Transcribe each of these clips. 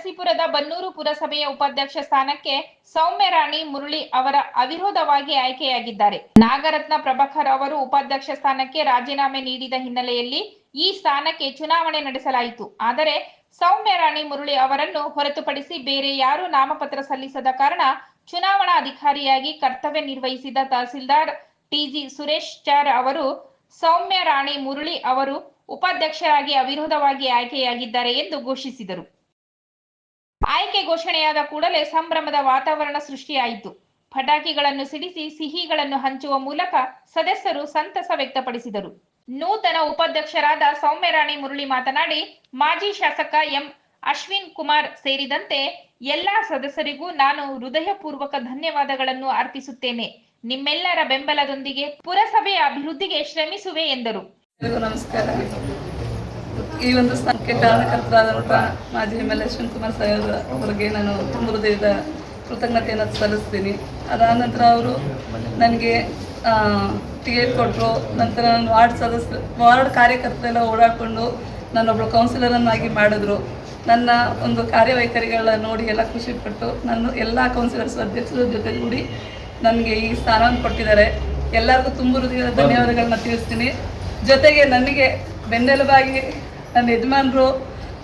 ನರಸೀಪುರದ ಬನ್ನೂರು ಪುರಸಭೆಯ ಉಪಾಧ್ಯಕ್ಷ ಸ್ಥಾನಕ್ಕೆ ಸೌಮ್ಯರಾಣಿ ಮುರಳಿ ಅವರ ಅವಿರೋಧವಾಗಿ ಆಯ್ಕೆಯಾಗಿದ್ದಾರೆ. ನಾಗರತ್ನ ಪ್ರಭಾಕರ್ ಅವರು ಉಪಾಧ್ಯಕ್ಷ ಸ್ಥಾನಕ್ಕೆ ರಾಜೀನಾಮೆ ನೀಡಿದ ಹಿನ್ನೆಲೆಯಲ್ಲಿ ಈ ಸ್ಥಾನಕ್ಕೆ ಚುನಾವಣೆ ನಡೆಸಲಾಯಿತು. ಆದರೆ ಸೌಮ್ಯರಾಣಿ ಮುರಳಿ ಅವರನ್ನು ಹೊರತುಪಡಿಸಿ ಬೇರೆ ಯಾರೂ ನಾಮಪತ್ರ ಸಲ್ಲಿಸದ ಕಾರಣ ಚುನಾವಣಾ ಅಧಿಕಾರಿಯಾಗಿ ಕರ್ತವ್ಯ ನಿರ್ವಹಿಸಿದ ತಹಸೀಲ್ದಾರ್ ಟಿಜಿ ಸುರೇಶ್ ಚಾರ್ ಅವರು ಸೌಮ್ಯರಾಣಿ ಮುರಳಿ ಅವರು ಉಪಾಧ್ಯಕ್ಷರಾಗಿ ಅವಿರೋಧವಾಗಿ ಆಯ್ಕೆಯಾಗಿದ್ದಾರೆ ಎಂದು ಘೋಷಿಸಿದರು. ಆಯ್ಕೆ ಘೋಷಣೆಯಾದ ಕೂಡಲೇ ಸಂಭ್ರಮದ ವಾತಾವರಣ ಸೃಷ್ಟಿಯಾಯಿತು. ಪಟಾಕಿಗಳನ್ನು ಸಿಡಿಸಿ ಸಿಹಿಗಳನ್ನು ಹಂಚುವ ಮೂಲಕ ಸದಸ್ಯರು ಸಂತಸ ವ್ಯಕ್ತಪಡಿಸಿದರು. ನೂತನ ಉಪಾಧ್ಯಕ್ಷರಾದ ಸೌಮ್ಯರಾಣಿ ಮುರಳಿ ಮಾತನಾಡಿ, ಮಾಜಿ ಶಾಸಕ ಎಂ. ಅಶ್ವಿನ್ ಕುಮಾರ್ ಸೇರಿದಂತೆ ಎಲ್ಲಾ ಸದಸ್ಯರಿಗೂ ನಾನು ಹೃದಯಪೂರ್ವಕ ಧನ್ಯವಾದಗಳನ್ನು ಅರ್ಪಿಸುತ್ತೇನೆ. ನಿಮ್ಮೆಲ್ಲರ ಬೆಂಬಲದೊಂದಿಗೆ ಪುರಸಭೆಯ ಅಭಿವೃದ್ಧಿಗೆ ಶ್ರಮಿಸುವೆ ಎಂದರು. ನಮಸ್ಕಾರ. ಈ ಒಂದು ಸ್ಥಾನಕ್ಕೆ ಕಾರಣಕರ್ತರಾದಂಥ ಮಾಜಿ M L A Kumar Saheb ಅವರಿಗೆ ನಾನು ತುಂಬ ಹೃದಯದ ಕೃತಜ್ಞತೆಯನ್ನು ಸಲ್ಲಿಸ್ತೀನಿ. ಅದಾದ ನಂತರ ಅವರು ನನಗೆ ಟಿಕೆಟ್ ಕೊಟ್ಟರು. ನಂತರ ನಾನು ವಾರ್ಡ್ ಸದಸ್ಯ, ವಾರ್ಡ್ ಕಾರ್ಯಕರ್ತರೆಲ್ಲ ಓಡಾಡಿಕೊಂಡು ನಾನೊಬ್ಬಳು ಕೌನ್ಸಿಲರನ್ನಾಗಿ ಮಾಡಿದ್ರು. ನನ್ನ ಒಂದು ಕಾರ್ಯವೈಖರಿಗಳನ್ನ ನೋಡಿ ಎಲ್ಲ ಖುಷಿಪಟ್ಟು ನನ್ನ ಎಲ್ಲ ಕೌನ್ಸಿಲರ್ಸ್ ಅಧ್ಯಕ್ಷರ ಜೊತೆಗೂಡಿ ನನಗೆ ಈ ಸ್ಥಾನವನ್ನು ಕೊಟ್ಟಿದ್ದಾರೆ. ಎಲ್ಲರಿಗೂ ತುಂಬ ಹೃದಯದ ಧನ್ಯವಾದಗಳನ್ನ ತಿಳಿಸ್ತೀನಿ. ಜೊತೆಗೆ ನನಗೆ ಬೆನ್ನೆಲುಬಾಗಿ ನನ್ನ ಯಜಮಾನರು,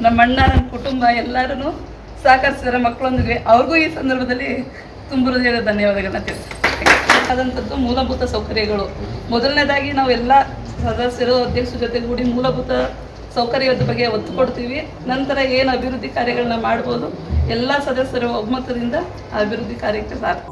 ನಮ್ಮ ಅಣ್ಣ, ನನ್ನ ಕುಟುಂಬ ಎಲ್ಲರೂ ಸಹಕರಿಸಿದ್ದಾರೆ ಮಕ್ಕಳೊಂದಿಗೆ. ಅವ್ರಿಗೂ ಈ ಸಂದರ್ಭದಲ್ಲಿ ತುಂಬ ಹೃದಯದ ಧನ್ಯವಾದಗಳನ್ನ ತಿಳಿಸ್ತೀನಿ. ಆದಂಥದ್ದು ಮೂಲಭೂತ ಸೌಕರ್ಯಗಳು. ಮೊದಲನೇದಾಗಿ ನಾವು ಎಲ್ಲ ಸದಸ್ಯರು, ಅಧ್ಯಕ್ಷರ ಜೊತೆಗೂಡಿ ಮೂಲಭೂತ ಸೌಕರ್ಯದ ಬಗ್ಗೆ ಒತ್ತು ಕೊಡ್ತೀವಿ. ನಂತರ ಏನು ಅಭಿವೃದ್ಧಿ ಕಾರ್ಯಗಳನ್ನ ಮಾಡ್ಬೋದು, ಎಲ್ಲ ಸದಸ್ಯರ ಒಮ್ಮತದಿಂದ ಅಭಿವೃದ್ಧಿ ಕಾರ್ಯಕ್ಕೆ ಸಾಧ್ಯ